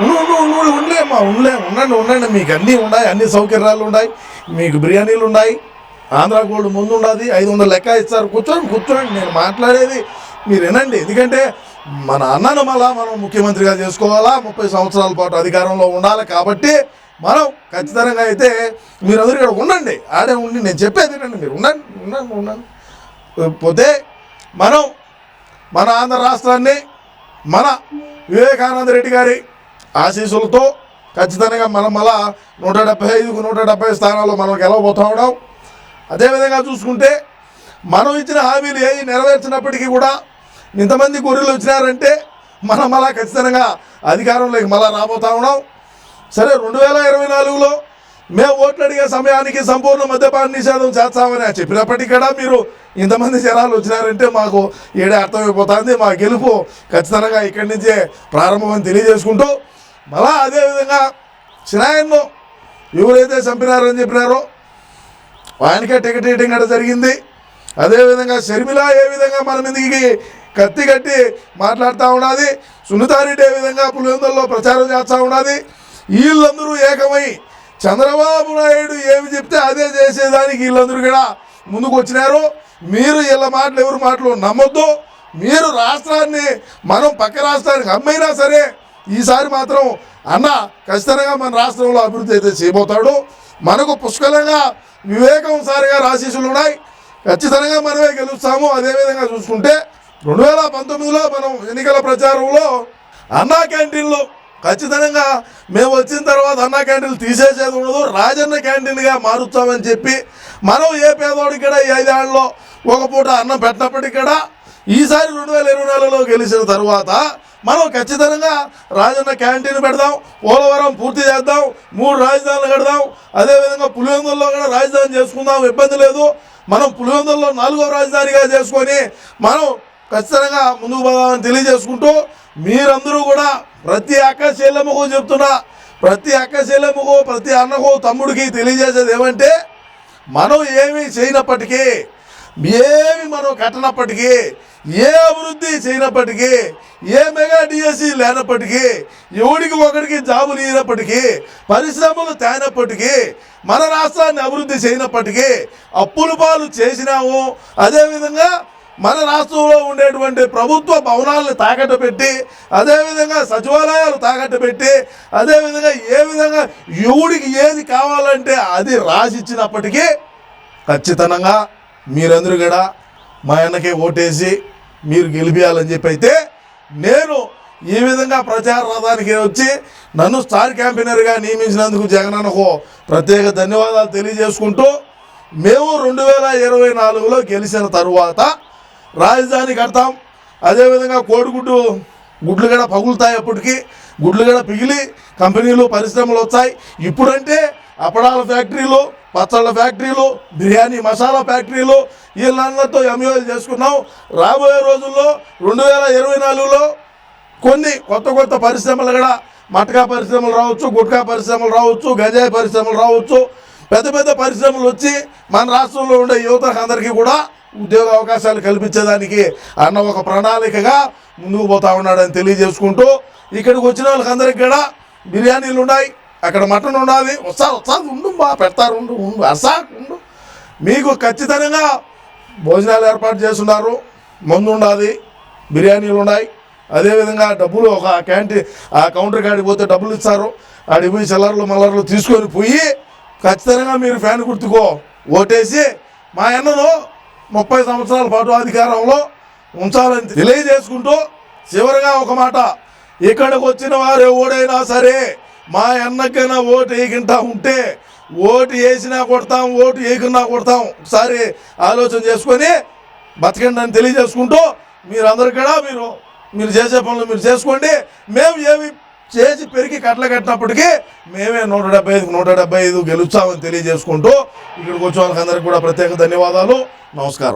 నువ్వు ఉండలేమ్మా ఉండలేము ఉండండి ఉండండి. మీకు అన్నీ ఉన్నాయి అన్ని సౌకర్యాలు ఉన్నాయి. మీకు బిర్యానీలు ఉన్నాయి. ఆంధ్ర గోల్డ్ ముందు ఉన్నది ఐదు వందల లెక్క ఇస్తారు. కూర్చోండి కూర్చోండి. నేను మాట్లాడేది మీరు వినండి. ఎందుకంటే మన అన్నను మళ్ళా మనం ముఖ్యమంత్రిగా చేసుకోవాలా? ముప్పై సంవత్సరాల పాటు అధికారంలో ఉండాలి కాబట్టి మనం ఖచ్చితంగా అయితే మీరందరూ ఇక్కడ ఉండండి. ఆడే ఉండి నేను చెప్పేది వినండి. మీరు ఉండండి ఉండండి ఉండండి. పోతే మనం మన ఆంధ్ర రాష్ట్రాన్ని మన వివేకానంద రెడ్డి గారి ఆశీస్సులతో ఖచ్చితంగా మనం మళ్ళా నూట డెబ్బై ఐదుకు నూట డెబ్బై స్థానాల్లో మనం గెలవబోతా ఉన్నాం. అదేవిధంగా చూసుకుంటే మనం ఇచ్చిన హామీలు ఏవి నెరవేర్చినప్పటికీ కూడా ఇంతమంది గొర్రెలు వచ్చినారంటే మనం మళ్ళా ఖచ్చితంగా అధికారంలోకి మళ్ళా రాబోతా ఉన్నాం. సరే రెండు వేల ఇరవై నాలుగులో మేము ఓట్లు అడిగే సమయానికి సంపూర్ణ మద్యపాన నిషేధం చేస్తామని చెప్పినప్పటికీ కూడా మీరు ఇంతమంది జనాలు వచ్చినారంటే మాకు ఏడే అర్థమైపోతుంది మా గెలుపు ఖచ్చితంగా ఇక్కడి నుంచే ప్రారంభమని తెలియజేసుకుంటూ మళ్ళా అదేవిధంగా చిన్నాయన్ను ఎవరైతే చంపినారని చెప్పినారో ఆయనకే టికెట్ ఇవ్వడం కూడా జరిగింది. అదేవిధంగా షర్మిల ఏ విధంగా మన మీదకి కత్తి కట్టి మాట్లాడుతూ ఉన్నది. సునీతారెడ్డి ఏ విధంగా పులివెందుల్లో ప్రచారం చేస్తూ ఉన్నది. వీళ్ళందరూ ఏకమై చంద్రబాబు నాయుడు ఏమి చెప్తే అదే చేసేదానికి వీళ్ళందరూ కూడా ముందుకు వచ్చినారు మీరు వీళ్ళ మాటలు ఎవరి మాటలు నమ్మొద్దు. మీరు రాష్ట్రాన్ని మనం పక్క రాష్ట్రానికి అమ్మైనా సరే ఈసారి మాత్రం అన్న ఖచ్చితంగా మన రాష్ట్రంలో అభివృద్ధి అయితే చేయబోతాడు. మనకు పుష్కలంగా వివేకం సారిగా రాశీసులు ఉన్నాయి. ఖచ్చితంగా మనమే గెలుస్తాము. అదేవిధంగా చూసుకుంటే రెండు వేల పంతొమ్మిదిలో మనం ఎన్నికల ప్రచారంలో అన్నా క్యాంటీన్లు ఖచ్చితంగా మేము వచ్చిన తర్వాత అన్నా క్యాంటీన్లు తీసేసేది ఉండదు. రాజన్న క్యాంటీన్గా మారుస్తామని చెప్పి మనం ఏ పేదోడికి కూడా ఈ ఐదేళ్ళలో ఒక పూట అన్నం పెట్టినప్పటికీ కూడా ఈసారి రెండు వేల ఇరవై నాలుగులో గెలిచిన తర్వాత మనం ఖచ్చితంగా రాజన్న క్యాంటీన్ పెడదాం పోలవరం పూర్తి చేద్దాం మూడు రాజధానులు కడదాం అదేవిధంగా పులివెందుల్లో కూడా రాజధాని చేసుకుందాం ఇబ్బంది లేదు. మనం పులివెందుల్లో నాలుగో రాజధానిగా చేసుకొని మనం ఖచ్చితంగా ముందుకు పోదామని తెలియజేసుకుంటూ మీరందరూ కూడా ప్రతి అక్క చెల్లెమ్మకు చెప్తున్నా ప్రతి అక్క ప్రతి అన్నకు తమ్ముడికి తెలియజేసేది ఏమంటే మనం ఏమీ చేయనప్పటికీ ఏమి మనం కట్టనప్పటికీ ఏ అభివృద్ధి చేయనప్పటికీ ఏ మెగా డిఎస్సి లేనప్పటికీ ఎవడికి ఒకడికి జాబులు ఇవ్వనప్పటికీ పరిశ్రమలు తేనప్పటికీ మన రాష్ట్రాన్ని అభివృద్ధి చేయనప్పటికీ అప్పుల పాలు చేసినాము. అదేవిధంగా మన రాష్ట్రంలో ఉండేటువంటి ప్రభుత్వ భవనాలను తాకట్టు పెట్టి అదేవిధంగా సచివాలయాలు తాకట్టు పెట్టి అదేవిధంగా ఏ విధంగా ఎవడికి ఏది కావాలంటే అది రాసిచ్చినప్పటికీ ఖచ్చితంగా మీరందరూ కూడా మా అన్నకే ఓటేసి మీరు గెలిపించాలని చెప్పి అయితే నేను ఈ విధంగా ప్రచార రథానికి వచ్చి నన్ను స్టార్ క్యాంపెయినర్గా నియమించినందుకు జగనన్నకు ప్రత్యేక ధన్యవాదాలు తెలియజేసుకుంటూ మేము రెండు వేల ఇరవై నాలుగులో గెలిచిన తరువాత రాజధాని కడతాం. అదేవిధంగా కోడిగుడ్డు గుడ్లు కూడా పగులుతాయి అప్పటికి. గుడ్లు కూడా పిగిలి కంపెనీలు పరిశ్రమలు వచ్చాయి ఇప్పుడంటే అప్పడాల ఫ్యాక్టరీలు పచ్చళ్ళ ఫ్యాక్టరీలు బిర్యానీ మసాలా ఫ్యాక్టరీలు వీళ్ళందరితో ఎంయోలు చేసుకున్నాం. రాబోయే రోజుల్లో రెండు వేల ఇరవై నాలుగులో కొన్ని కొత్త కొత్త పరిశ్రమలు కూడా మటకా పరిశ్రమలు రావచ్చు గుట్కా పరిశ్రమలు రావచ్చు గంజాయి పరిశ్రమలు రావచ్చు. పెద్ద పెద్ద పరిశ్రమలు వచ్చి మన రాష్ట్రంలో ఉండే యువతకు అందరికీ కూడా ఉద్యోగ అవకాశాలు కల్పించేదానికి అన్న ఒక ప్రణాళికగా ముందుకు పోతా ఉన్నాడని తెలియజేసుకుంటూ ఇక్కడికి వచ్చిన వాళ్ళకి అందరికీ కూడా బిర్యానీలు ఉన్నాయి. అక్కడ మటన్ ఉండాలి. వస్తా వస్తా ఉండు బా పెడతారు ఉండు ఉండు. అసా ఉండు. మీకు ఖచ్చితంగా భోజనాలు ఏర్పాటు చేస్తున్నారు. మందు ఉండాలి బిర్యానీలు ఉన్నాయి. అదేవిధంగా డబ్బులు ఒక క్యాంటీన్ ఆ కౌంటర్ కాడికి పోతే డబ్బులు ఇస్తారు. ఆడికి పోయి చల్లర్లు మల్లర్లు తీసుకొని పోయి ఖచ్చితంగా మీరు ఫ్యాన్ గుర్తుకో ఓటేసి మా అన్నను ముప్పై సంవత్సరాల పాటు అధికారంలో ఉంచాలని తెలియజేసుకుంటూ చివరిగా ఒక మాట. ఇక్కడికి వచ్చిన వారు ఎవడైనా సరే మా అన్నకైనా ఓటు వేయకుండా ఉంటే ఓటు వేసినా కొడతాం ఓటు వేయకున్నా కొడతాం. ఒకసారి ఆలోచన చేసుకొని బతకండి అని తెలియజేసుకుంటూ మీరందరూ కూడా మీరు మీరు చేసే పనులు మీరు చేసుకోండి. మేము ఏమి చేసి పెరిగి కట్టలు కట్టినప్పటికీ మేమే నూట డెబ్బై ఐదు నూట డెబ్బై ఐదు గెలుస్తామని తెలియజేసుకుంటూ ఇక్కడికి వచ్చిన వాళ్ళకి అందరికీ కూడా ప్రత్యేక ధన్యవాదాలు. నమస్కారం.